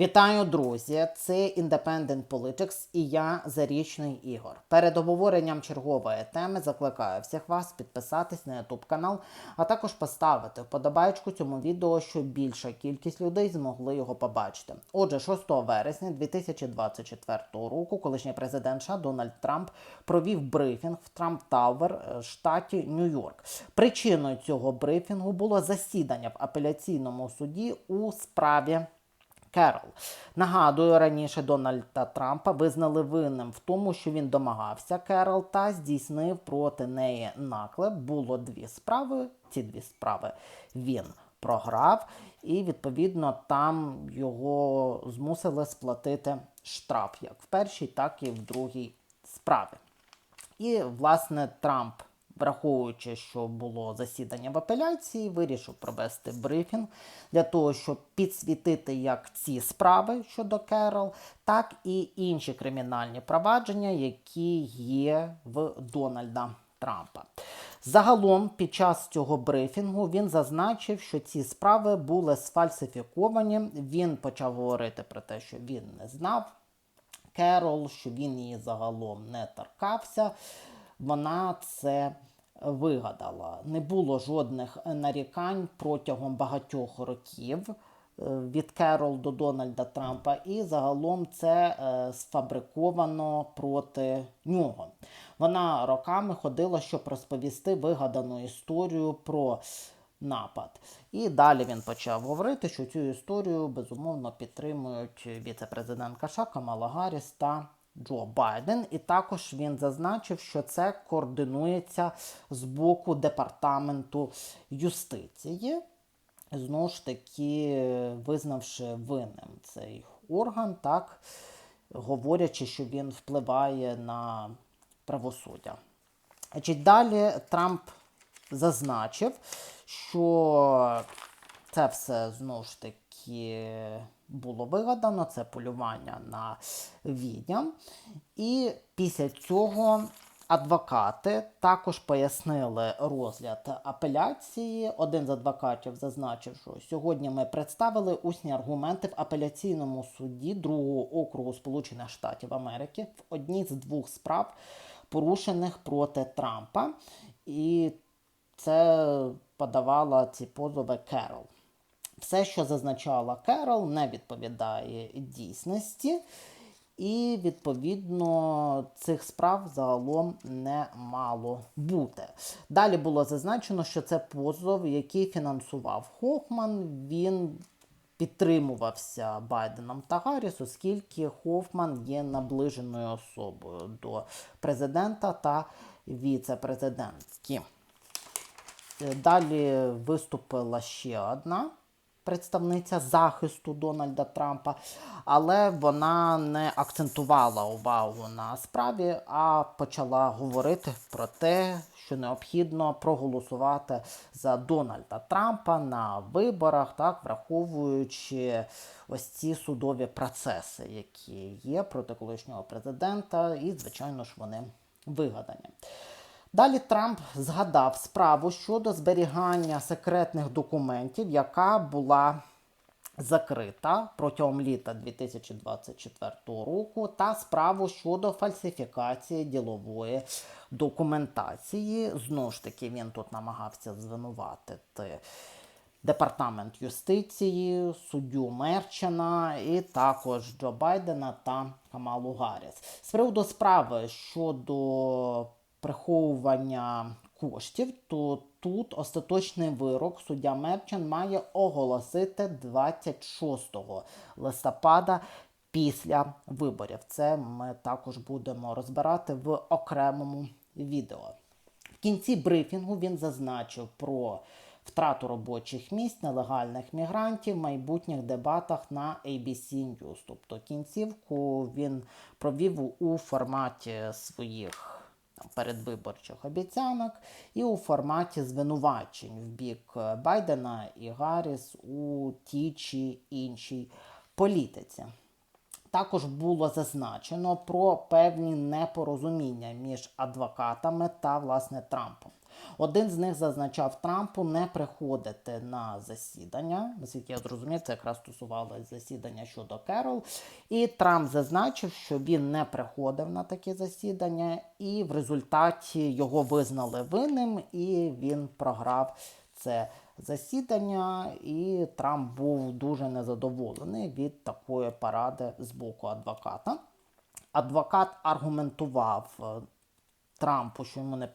Вітаю, друзі! Це Independent Politics і я Зарічний Ігор. Перед обговоренням чергової теми закликаю всіх вас підписатись на YouTube канал, а також поставити вподобайку цьому відео, щоб більша кількість людей змогли його побачити. Отже, 6 вересня 2024 року, колишній президент США Дональд Трамп провів брифінг в Трамп Тауер, е, штаті Нью-Йорк. Причиною цього брифінгу було засідання в апеляційному суді у справі. Керол. Нагадую, раніше Дональда Трампа визнали винним в тому, що він домагався Керол та здійснив проти неї наклеп. Було дві справи. Ці дві справи він програв, і відповідно там його змусили сплатити штраф як в першій, так і в другій справі. І, власне, Трамп, враховуючи, що було засідання в апеляції, вирішив провести брифінг для того, щоб підсвітити як ці справи щодо Керол, так і інші кримінальні провадження, які є в Дональда Трампа. Загалом, під час цього брифінгу він зазначив, що ці справи були сфальсифіковані. Він почав говорити про те, що він не знав Керол, що він її загалом не торкався. Вона це вигадала. Не було жодних нарікань протягом багатьох років е, від Керол до Дональда Трампа, і загалом це е, сфабриковано проти нього. Вона роками ходила, щоб розповісти вигадану історію про напад. І далі він почав говорити, що цю історію безумовно підтримують віце-президентка США Камала Гарріс та Джо Байден. І також він зазначив, що це координується з боку департаменту юстиції. Знову ж таки, визнавши винним цей орган, так говорячи, що він впливає на правосуддя. Значить, Далі Трамп зазначив, що це все знову ж таки було вигадано, це полювання на відьям. І після цього адвокати також пояснили розгляд апеляції. Один з адвокатів зазначив, що сьогодні ми представили усні аргументи в апеляційному суді другого округу Сполучених Штатів Америки в одній з двох справ, порушених проти Трампа. І це подавала ці позови Керол. Все, що зазначала Керол, не відповідає дійсності, і, відповідно, цих справ загалом не мало бути. Далі було зазначено, що це позов, який фінансував Хофман. Він підтримувався Байденом та Гарріс, оскільки Хофман є наближеною особою до президента та віце-президентки. Далі виступила ще одна представниця захисту Дональда Трампа, але вона не акцентувала увагу на справі, а почала говорити про те, що необхідно проголосувати за Дональда Трампа на виборах, так враховуючи ось ці судові процеси, які є проти колишнього президента, і, звичайно ж, вони вигадані. Далі Трамп згадав справу щодо зберігання секретних документів, яка була закрита протягом літа 2024 року, та справу щодо фальсифікації ділової документації. Знову ж таки, він тут намагався звинуватити. Департамент юстиції, суддю Мерчена і також Джо Байдена та Камалу Гарріс. З приводу справи щодо приховування коштів, то тут остаточний вирок суддя Мерчен має оголосити 26 листопада після виборів. Це ми також будемо розбирати в окремому відео. В кінці брифінгу він зазначив про втрату робочих місць нелегальних мігрантів в майбутніх дебатах на ABC News. Тобто кінцівку він провів у форматі своїх передвиборчих обіцянок і у форматі звинувачень в бік Байдена і Гарріс у тій чи іншій політиці. Також було зазначено про певні непорозуміння між адвокатами та власне Трампом. Один з них зазначав Трампу не приходити на засідання. Наскільки я зрозумів, це якраз стосувалося засідання щодо Керол. І Трамп зазначив, що він не приходив на такі засідання, і в результаті його визнали винним, і він програв це засідання, і Трамп був дуже незадоволений від такої поради з боку адвоката. Адвокат аргументував Трампу, що йому не,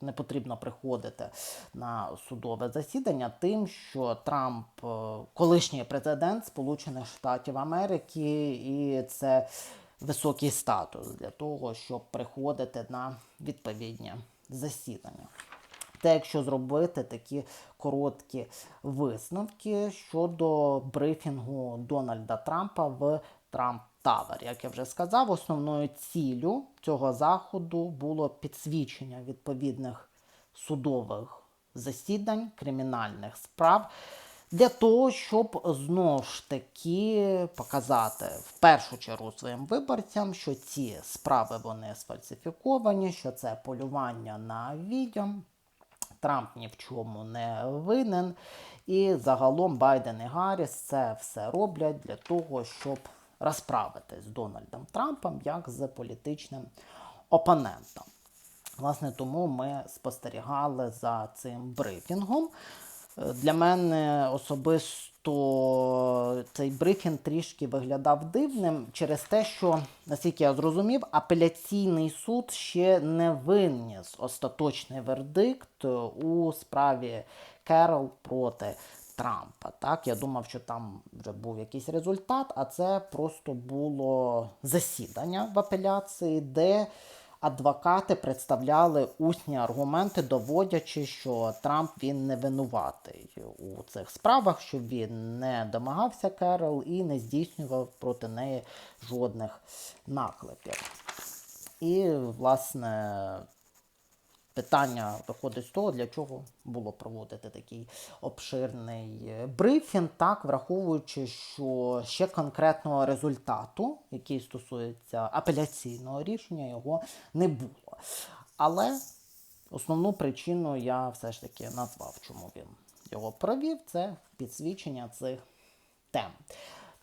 не потрібно приходити на судове засідання, тим, що Трамп е, колишній президент Сполучених Штатів Америки, і це високий статус для того, щоб приходити на відповідні засідання. Те, якщо зробити такі короткі висновки щодо брифінгу Дональда Трампа в Трамп Тавер. Як я вже сказав, основною ціллю цього заходу було підсвічення відповідних судових засідань, кримінальних справ. Для того, щоб знову ж таки показати в першу чергу своїм виборцям, що ці справи вони сфальсифіковані, що це полювання на відьом, Трамп ні в чому не винен. І загалом Байден і Гарріс це все роблять для того, щоб розправитись з Дональдом Трампом як з політичним опонентом. Власне, тому ми спостерігали за цим брифінгом. Для мене особисто цей брифінг трішки виглядав дивним через те, що, наскільки я зрозумів, апеляційний суд ще не виніс остаточний вердикт у справі Керол проти Трампа. Так, я думав, що там вже був якийсь результат, а це просто було засідання в апеляції, де адвокати представляли усні аргументи, доводячи, що Трамп він не винуватий у цих справах, що він не домагався Керол і не здійснював проти неї жодних наклепів. І, власне, Питання виходить з того, для чого було проводити такий обширний е, брифінг, так, враховуючи, що ще конкретного результату, який стосується апеляційного рішення, його не було. Але основну причину я все ж таки назвав, чому він його провів, це підсвічення цих тем.